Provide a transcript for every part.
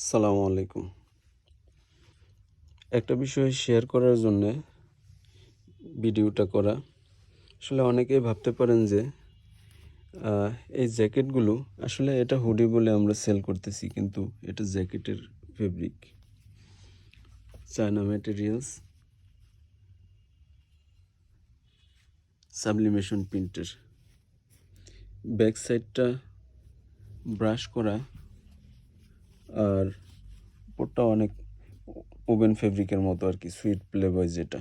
আসসালামু আলাইকুম। একটা বিষয় শেয়ার করার জন্য ভিডিওটা করা। আসলে অনেকেই ভাবতে পারেন যে এই জ্যাকেটগুলো, আসলে এটা হুডি বলে আমরা সেল করতেছি, কিন্তু এটা জ্যাকেটের ফেব্রিক চায়না ম্যাটেরিয়ালস সাবলিমেশন প্রিন্টের ব্যাক সাইডটা ব্রাশ করা। আর উপরটা অনেক ওভেন ফেব্রিকের মতো আর কি সুইট প্লেবয় যেটা।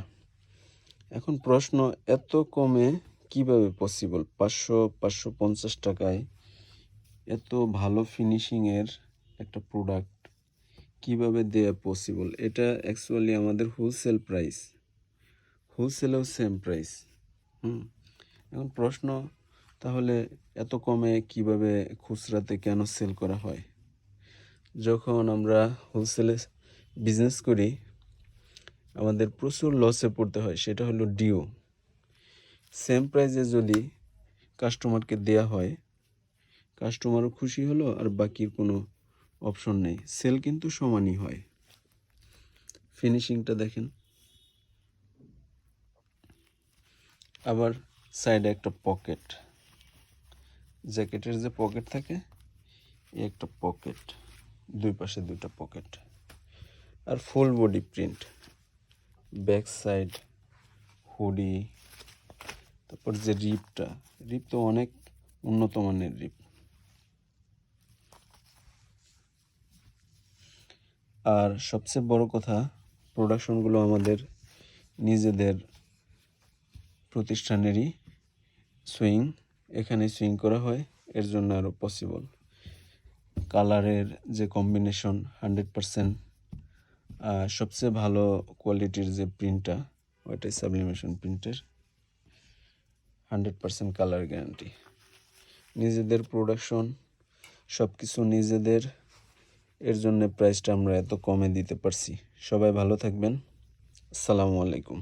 এখন প্রশ্ন, এত কমে কীভাবে পসিবল পাঁচশো পাঁচশো পঞ্চাশ টাকায় এত ভালো ফিনিশিংয়ের একটা প্রোডাক্ট কীভাবে দেয়া পসিবল এটা অ্যাকচুয়ালি আমাদের হোলসেল প্রাইস হোলসেলেও সেম প্রাইস হুম? এখন প্রশ্ন, তাহলে এত কমে কীভাবে খুচরাতে কেন সেল করা হয়? যখন আমরা হোলসেলে বিজনেস করি, আমাদের প্রচুর লসে পড়তে হয়, সেটা হলো ডিও সেম প্রাইসে যদি কাস্টমারকে দেয়া হয় কাস্টমারও খুশি হলো আর বাকির কোনো অপশন নেই। সেল কিন্তু সমানই হয়। ফিনিশিংটা দেখেন। আবার সাইডে একটা পকেট জ্যাকেটের যে পকেট থাকে একটা পকেট দুই পাশে দুইটা পকেট। আর full body print back side hoodie তারপর যে রিপটা, রিপ তো অনেক উন্নত মানের রিপ। আর সবচেয়ে বড় কথা প্রোডাকশনগুলো আমাদের নিজেদের প্রতিষ্ঠানেরই সুইং এখানে সুইং করা হয়, এর জন্য আরও পসিবল কালারের যে কম্বিনেশন হান্ড্রেড পারসেন্ট সবচেয়ে ভালো কোয়ালিটির যে প্রিন্টটা ওইটাই সাবলিমেশন প্রিন্টের হান্ড্রেড পারসেন্ট কালার গ্যারান্টি নিজেদের প্রোডাকশন সব কিছু নিজেদের, এর জন্য প্রাইসটা আমরা এত কমে দিতে পারছি। সবাই ভালো থাকবেন। আসসালামু আলাইকুম।